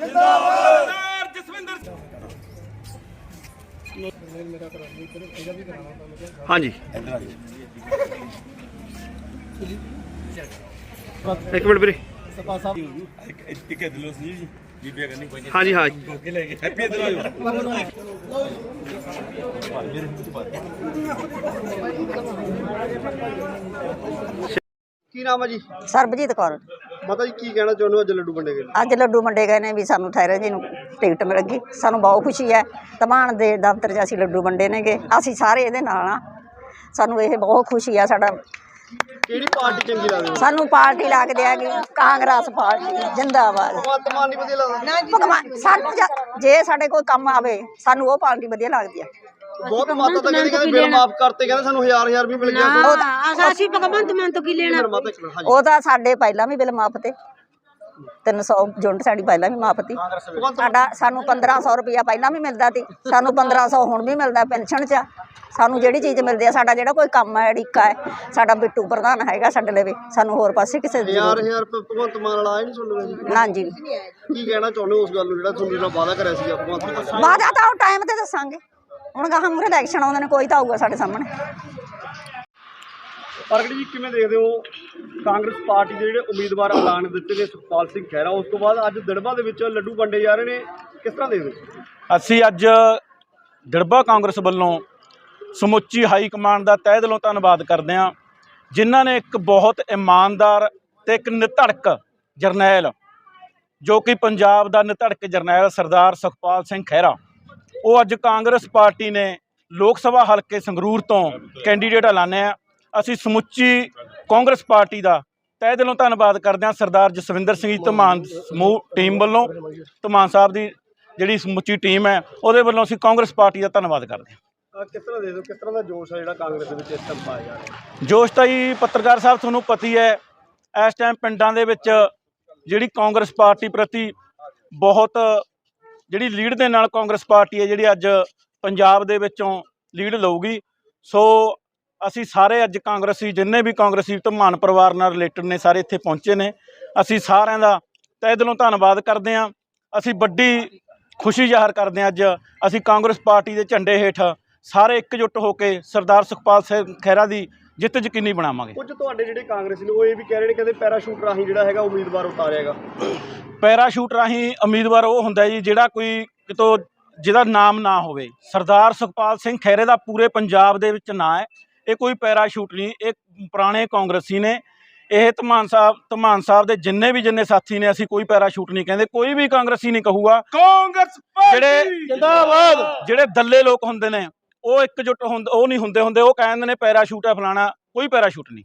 ਜਿੰਦਾਬਾਦ ਸਰਦਾਰ ਜਸਵਿੰਦਰ ਹਾਂਜੀ। ਇੱਕ ਮਿੰਟ ਵੀਰੇ। ਇੱਕ ਦਿਲੋਂ ਸੀ ਜੀ ਬੀਬੀ ਕਰਨੀ ਕੋਈ ਹਾਂਜੀ, ਹਾਂ। ਅੱਗੇ ਲੈ ਗਏ ਹੈਪੀ ਦਿਲੋਂ ਕੀ ਨਾਮ ਹੈ ਜੀ? ਸਰਬਜੀਤ ਕੌਰ। ਮਾਤਾ ਜੀ ਕੀ ਕਹਿਣਾ ਚਾਹੁੰਦੇ ਹੋ ਅੱਜ ਲੱਡੂ ਵੰਡੇ ਗਏ? ਨੇ ਅੱਜ ਲੱਡੂ ਵੰਡੇ ਗਏ ਨੇ ਵੀ ਸਾਨੂੰ ਠਹਿਰੇ ਜੀ ਨੂੰ ਟਿਕਟ ਮਿਲ ਗਈ। ਸਾਨੂੰ ਬਹੁਤ ਖੁਸ਼ੀ ਹੈ। ਤਮਾਨ ਦੇ ਦਫ਼ਤਰ 'ਚ ਅਸੀਂ ਲੱਡੂ ਵੰਡੇ ਨੇਗੇ। ਅਸੀਂ ਸਾਰੇ ਇਹਦੇ ਨਾਲ ਆ ਸਾਨੂੰ ਇਹ ਬਹੁਤ ਖੁਸ਼ੀ ਆ ਸਾਡਾ। ਕਿਹੜੀ ਪਾਰਟੀ ਚੰਗੀ ਲੱਗਦੀ ਹੈ? ਸਾਨੂੰ ਪਾਰਟੀ ਲੱਗਦੀ ਹੈਗੀ ਕਾਂਗਰਸ ਪਾਰਟੀ ਜਿੰਦਾਬਾਦ। ਭਗਵੰਤ ਮਾਨ ਨਹੀਂ ਵਧੀਆ ਲੱਗਦਾ? ਭਗਵਾਨ ਸਾਨੂੰ ਜ- ਜੇ ਸਾਡੇ ਕੋਈ ਕੰਮ ਆਵੇ ਸਾਨੂੰ ਉਹ ਪਾਰਟੀ ਵਧੀਆ ਲੱਗਦੀ ਹੈ। ਬਹੁਤ ਮਾਤਾ ਤਾਂ ਕਹਿੰਦੇ ਕਹਿੰਦੇ ਬਿੱਲ ਮਾਫ ਕਰਤੇ ਕਹਿੰਦੇ ਸਾਨੂੰ ਹਜ਼ਾਰ ਹਜ਼ਾਰ ਵੀ ਮਿਲ ਗਿਆ ਉਹ ਤਾਂ- ਅਸੀਂ ਭਗਵੰਤ ਮਾਨ ਤੋਂ ਕੀ ਲੈਣਾ? ਮਾਤਾ ਇੱਕ ਮਿੰਟ, ਹਾਂਜੀ। ਉਹ ਤਾਂ ਸਾਡੇ ਪਹਿਲਾਂ ਵੀ ਬਿੱਲ ਮਾਫ ਤੇ। 300 ਯੂਨਿਟ ਸਾਡੀ ਪਹਿਲਾਂ ਵੀ ਮਾਫ ਤੀ। ਸਾਡਾ ਸਾਨੂੰ 1500 ਰੁਪਇਆ ਪਹਿਲਾਂ ਵੀ ਮਿਲਦਾ ਸੀ ਸਾਨੂੰ 1500 ਹੁਣ ਵੀ ਮਿਲਦਾ ਪੈਨਸ਼ਨ 'ਚ। ਸਾਨੂੰ ਜਿਹੜੀ ਚੀਜ਼ ਮਿਲਦੀ ਆ ਸਾਡਾ ਜਿਹੜਾ ਕੋਈ ਕੰਮ ਹੈ ਅੜਿੱਕਾ ਹੈ ਸਾਡਾ ਬਿੱਟੂ ਪ੍ਰਧਾਨ ਹੈਗਾ ਸਾਡੇ ਲਵੇ ਸਾਨੂੰ ਹੋਰ ਪਾਸੇ ਕਿਸੇ ਦੀ ਹਜ਼ਾਰ ਜ਼ਰੂਰਤ ਹਜ਼ਾਰ ਰੁਪਏ ਭਗਵੰਤ ਮਾਨ ਵਾਲਾ ਆਇਆ ਨਹੀਂ ਸੁਣ ਲਓ ਜੀ ਨਾ ਜੀ। ਕੀ ਕਹਿਣਾ ਚਾਹੁੰਦੇ ਹੋ ਉਸ ਗੱਲ ਨੂੰ ਜਿਹੜਾ ਤੁਹਾਨੂੰ ਜਿਹੜਾ ਵਾਅਦਾ ਕਰਿਆ ਸੀਗਾ ਭਗਵੰਤ ਮਾਨ ਵਾਦਾ ਤਾਂ ਉਹ ਟਾਈਮ ਤੇ ਦੱਸਾਂਗੇ। ਹੁਣ ਗਾਹਾਂ ਮੂਰੇ ਇਲੈਕਸ਼ਨ ਆਉਂਦੇ ਨੇ ਕੋਈ ਤਾਂ ਆਊਗਾ ਸਾਡੇ ਸਾਹਮਣੇ। ਪ੍ਰਗਟ ਜੀ ਕਿਵੇਂ ਦੇਖਦੇ ਹੋ ਕਾਂਗਰਸ ਪਾਰਟੀ ਦੇ ਜਿਹੜੇ ਉਮੀਦਵਾਰ ਐਲਾਨ ਦਿੱਤੇ ਨੇ ਸੁਖਪਾਲ ਸਿੰਘ ਖਹਿਰਾ? ਉਸ ਤੋਂ ਬਾਅਦ ਅੱਜ ਦਿੜਬਾ ਦੇ ਵਿੱਚ ਲੱਡੂ ਵੰਡੇ ਜਾ ਰਹੇ ਨੇ। ਕਿਸ ਤਰ੍ਹਾਂ ਦੇਖਦੇ ਹੋ? ਅਸੀਂ ਅੱਜ ਦੜਬਾ ਕਾਂਗਰਸ ਵੱਲੋਂ ਸਮੁੱਚੀ ਹਾਈ ਕਮਾਂਡ ਦਾ ਤਹਿ ਦਿਲੋਂ ਧੰਨਵਾਦ ਕਰਦੇ ਹਾਂ ਜਿਨ੍ਹਾਂ ਨੇ ਇੱਕ ਬਹੁਤ ਇਮਾਨਦਾਰ ਤੇ ਇੱਕ ਨਿਧੜਕ ਜਰਨੈਲ ਜੋ ਕਿ ਪੰਜਾਬ ਦਾ ਨਿਧੜਕ ਜਰਨੈਲ ਸਰਦਾਰ ਸੁਖਪਾਲ ਸਿੰਘ ਖਹਿਰਾ। ਉਹ ਅੱਜ ਕਾਂਗਰਸ ਪਾਰਟੀ ਨੇ ਲੋਕ ਸਭਾ ਹਲਕੇ ਸੰਗਰੂਰ ਤੋਂ ਕੈਂਡੀਡੇਟ ਐਲਾਨਿਆ ਅਸੀਂ ਸਮੁੱਚੀ ਕਾਂਗਰਸ ਪਾਰਟੀ ਦਾ ਤਹਿ ਦਿਲੋਂ ਧੰਨਵਾਦ ਕਰਦੇ ਹਾਂ ਸਰਦਾਰ ਜਸਵਿੰਦਰ ਸਿੰਘ ਜੀ ਧਮਾਨ ਸਮੂਹ ਟੀਮ ਵੱਲੋਂ। ਧਮਾਨ ਸਾਹਿਬ ਦੀ ਜਿਹੜੀ ਸਮੁੱਚੀ ਟੀਮ ਹੈ ਉਹਦੇ ਵੱਲੋਂ ਅਸੀਂ ਕਾਂਗਰਸ ਪਾਰਟੀ ਦਾ ਧੰਨਵਾਦ ਕਰਦੇ ਹਾਂ। ਕਿਸ ਤਰ੍ਹਾਂ ਦੇਖਦੇ ਹੋ ਕਿਸ ਤਰ੍ਹਾਂ ਦਾ ਜੋਸ਼ ਹੈ ਜਿਹੜਾ ਕਾਂਗਰਸ ਦੇ ਵਿੱਚ ਇਸ ਟਾਈਮ ਪਾਇਆ ਜਾ ਰਿਹਾ? ਜੋਸ਼ ਤਾਂ ਜੀ ਪੱਤਰਕਾਰ ਸਾਹਿਬ ਤੁਹਾਨੂੰ ਪਤੀ ਹੈ ਇਸ ਟਾਈਮ ਪਿੰਡਾਂ ਦੇ ਵਿੱਚ ਜਿਹੜੀ ਕਾਂਗਰਸ ਪਾਰਟੀ ਪ੍ਰਤੀ ਬਹੁਤ ਜਿਹੜੀ ਲੀਡ ਦੇ ਨਾਲ ਕਾਂਗਰਸ ਪਾਰਟੀ ਹੈ, ਜਿਹੜੀ ਅੱਜ ਪੰਜਾਬ ਦੇ ਵਿੱਚੋਂ ਲੀਡ ਲਊਗੀ। ਸੋ ਅਸੀਂ ਸਾਰੇ ਅੱਜ ਕਾਂਗਰਸੀ, ਜਿੰਨੇ ਵੀ ਕਾਂਗਰਸੀ ਧਮਾਨ ਪਰਿਵਾਰ ਨਾਲ ਰਿਲੇਟਡ ਨੇ, ਸਾਰੇ ਇੱਥੇ ਪਹੁੰਚੇ ਨੇ। ਅਸੀਂ ਸਾਰਿਆਂ ਦਾ ਤਹਿ ਦਿਲੋਂ ਧੰਨਵਾਦ ਕਰਦੇ ਹਾਂ। ਅਸੀਂ ਵੱਡੀ ਖੁਸ਼ੀ ਜ਼ਾਹਰ ਕਰਦੇ ਹਾਂ ਅੱਜ। ਅਸੀਂ ਕਾਂਗਰਸ ਪਾਰਟੀ ਦੇ ਝੰਡੇ ਹੇਠ ਸਾਰੇ ਇਕਜੁੱਟ ਹੋ ਕੇ ਸਰਦਾਰ ਸੁਖਪਾਲ ਸਿੰਘ ਖਹਿਰਾ ਦੀ ਜਿੱਤ ਯਕੀਨੀ ਬਣਾਵਾਂਗੇ। ਕੁਝ ਤੁਹਾਡੇ ਜਿਹੜੇ ਕਾਂਗਰਸੀ ਨੇ ਉਹ ਇਹ ਵੀ ਕਹਿ ਰਹੇ ਨੇ ਕਹਿੰਦੇ ਪੈਰਾਸ਼ੂਟ ਰਾਹੀਂ ਜਿਹੜਾ ਹੈਗਾ ਉਮੀਦਵਾਰ ਉਤਾਰਿਆਗਾ ਪੈਰਾਸ਼ੂਟ ਰਾਹੀਂ ਉਮੀਦਵਾਰ ਉਹ ਹੁੰਦਾ ਜੀ ਜਿਹੜਾ ਕੋਈ ਕਿਤੋਂ ਜਿਹਦਾ ਨਾਮ ਨਾ ਹੋਵੇ। ਸਰਦਾਰ ਸੁਖਪਾਲ ਸਿੰਘ ਖਹਿਰੇ ਦਾ ਪੂਰੇ ਪੰਜਾਬ ਦੇ ਵਿੱਚ ਨਾਂ ਹੈ। ਇਹ ਕੋਈ ਪੈਰਾਸ਼ੂਟ ਨਹੀਂ ਇਹ ਪੁਰਾਣੇ ਕਾਂਗਰਸੀ ਨੇ। ਇਹ ਧਮਾਨ ਸਾਹਿਬ ਧਮਾਨ ਸਾਹਿਬ ਦੇ ਜਿੰਨੇ ਵੀ ਜਿੰਨੇ ਸਾਥੀ ਨੇ ਅਸੀਂ ਕੋਈ ਪੈਰਾਸ਼ੂਟ ਨਹੀਂ ਕਹਿੰਦੇ। ਕੋਈ ਵੀ ਕਾਂਗਰਸੀ ਨਹੀਂ ਕਹੂਗਾ। ਕਾਂਗਰਸ ਜਿਹੜੇ ਜਿੰਦਾਬਾਦ! ਜਿਹੜੇ ਦੱਲੇ ਲੋਕ ਹੁੰਦੇ ਨੇ ਉਹ ਇਕਜੁੱਟ ਹੁੰਦੇ, ਉਹ ਨਹੀਂ ਹੁੰਦੇ ਹੁੰਦੇ ਉਹ ਕਹਿੰਦੇ ਨੇ ਪੈਰਾਸ਼ੂਟ ਹੈ ਫਲਾਣਾ, ਕੋਈ ਪੈਰਾਸ਼ੂਟ ਨਹੀਂ।